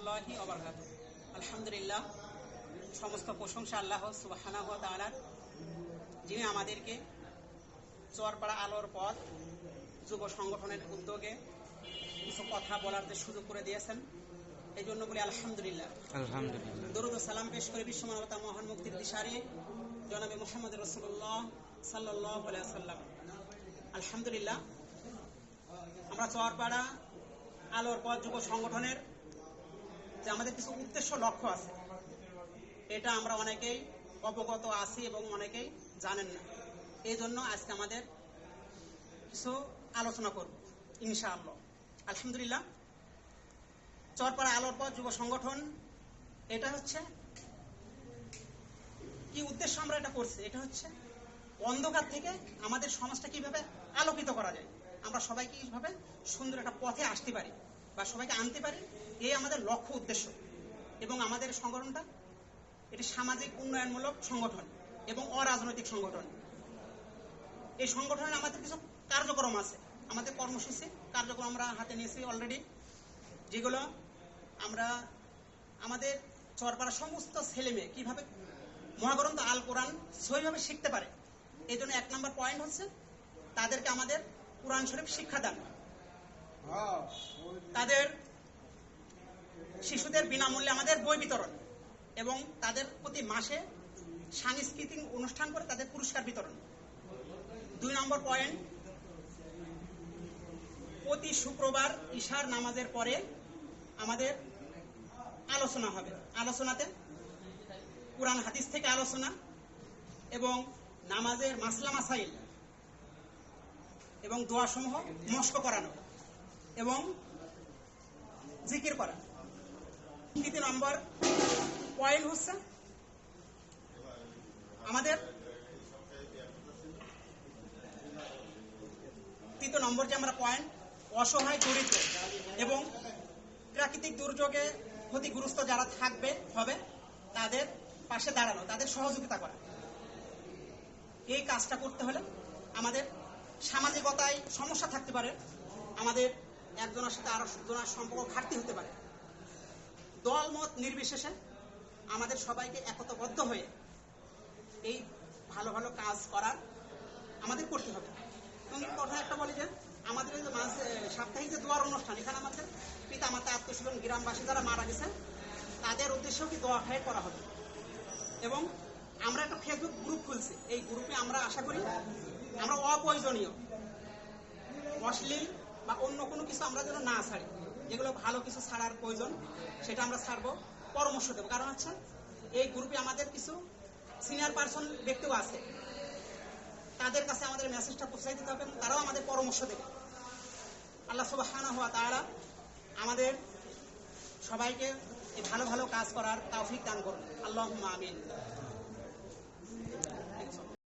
রহমতুল্লাহি অবরকাত আলহামদুলিল্লাহ সমস্ত প্রশংসা আল্লাহ সুবাহানা তালার যিনি আমাদেরকে চরপাড়া আলোর পথ যুব সংগঠনের উদ্যোগে কিছু কথা বলার সুযোগ করে দিয়েছেন এই জন্য বলি আলহামদুলিল্লাহ। আলহামদুলিল্লাহ। দরুদ সালাম পেশ করে বিশ্ব মানবতা মহান মুক্তির দিশারি জনাবে মোহাম্মদ রসুল্লাহ সাল্লাহ সাল্লাম আলহামদুলিল্লাহ আমরা চরপাড়া আলোর পথ যুব সংগঠনের যে আমাদের কিছু উদ্দেশ্য, লক্ষ্য আছে। এটা আমরা অনেকেই অবগত আছি এবং অনেকেই জানেন না। এই জন্য আজকে আমাদের কিছু আলোচনা করব, ইনশাআল্লাহ। আলহামদুলিল্লাহ, চরপাড়া আলোর পর যুব সংগঠন, এটা হচ্ছে, কি উদ্দেশ্য আমরা এটা করছি? এটা হচ্ছে, অন্ধকার থেকে আমাদের সমাজটা কীভাবে আলোকিত করা যায়? আমরা সবাইকে কীভাবে সুন্দর একটা পথে আসতে পারি? বা সবাইকে আনতে পারি এই আমাদের লক্ষ্য উদ্দেশ্য। এবং আমাদের সংগঠনটা, এটি সামাজিক উন্নয়নমূলক সংগঠন এবং অরাজনৈতিক সংগঠন। এই সংগঠনের আমাদের কিছু কার্যক্রম আছে, আমাদের কর্মসূচি, কার্যক্রম আমরা হাতে নিয়েছি অলরেডি যেগুলো আমরা আমাদের চরপাড়ার সমস্ত ছেলে মেয়ে কীভাবে মহাগ্রন্থ আল কোরআন সহিভাবে শিখতে পারে এই জন্য এক নম্বর পয়েন্ট হচ্ছে তাদেরকে আমাদের কোরআন শরীফ শিক্ষাদান তাদের শিশুদের বিনামূল্যে আমাদের বই বিতরণ এবং তাদের প্রতি মাসে সাংস্কৃতিক অনুষ্ঠান করে তাদের পুরস্কার বিতরণ। দুই নম্বর পয়েন্ট, প্রতি শুক্রবার ঈশার নামাজের পরে আমাদের আলোচনা হবে। আলোচনাতে কোরআন, হাদিস থেকে আলোচনা এবং নামাজের মাসলা, মাসাইল এবং দোয়াসমূহ মস্ক করানো। এবং জিকির করা। তৃতীয় নম্বর পয়েন্ট হচ্ছে আমাদের তৃতীয় নম্বর যে আমরা পয়েন্ট, অসহায় দরিদ্র এবং প্রাকৃতিক দুর্যোগে ক্ষতিগ্রস্ত যারা থাকবে, হবে, তাদের পাশে দাঁড়ানো, তাদের সহযোগিতা করা। এই কাজটা করতে হলে আমাদের সামাজিকতায় সমস্যা থাকতে পারে, আমাদের একজনের সাথে আরও জনের সম্পর্ক ঘাটতি হতে পারে। দল মত নির্বিশেষে আমাদের সবাইকে একতবদ্ধ হয়ে এই ভালো ভালো কাজ করার আমাদের করতে হবে। এবং কথা একটা বলি যে, আমাদের যে মাঝে সাপ্তাহিক যে দোয়ার অনুষ্ঠান, এখানে আমাদের পিতা মাতা আত্মীয় গ্রামবাসী যারা মারা গেছেন তাদের উদ্দেশ্যেও কি দোয়া খায় করা হবে? এবং আমরা একটা ফেসবুক গ্রুপ খুলছি। এই গ্রুপে আমরা আশা করি আমরা অপ্রয়োজনীয়, অশ্লীল বা অন্য কোনো কিছু আমরা যেন না ছাড়ি, যেগুলো ভালো কিছু ছাড়ার প্রয়োজন, সেটা আমরা ছাড়বো, পরামর্শ দেবো। কারণ হচ্ছে, এই গ্রুপে আমাদের কিছু সিনিয়র পার্সন ব্যক্তিও আছে। তাদের কাছে আমাদের মেসেজটা পৌঁছাই দিতে হবে তারাও আমাদের পরামর্শ দেবে। আল্লাহ সুবাহানা হওয়া তারা আমাদের সবাইকে ভালো ভালো কাজ করার তৌফিক দান করুন। আল্লাহ আমিন।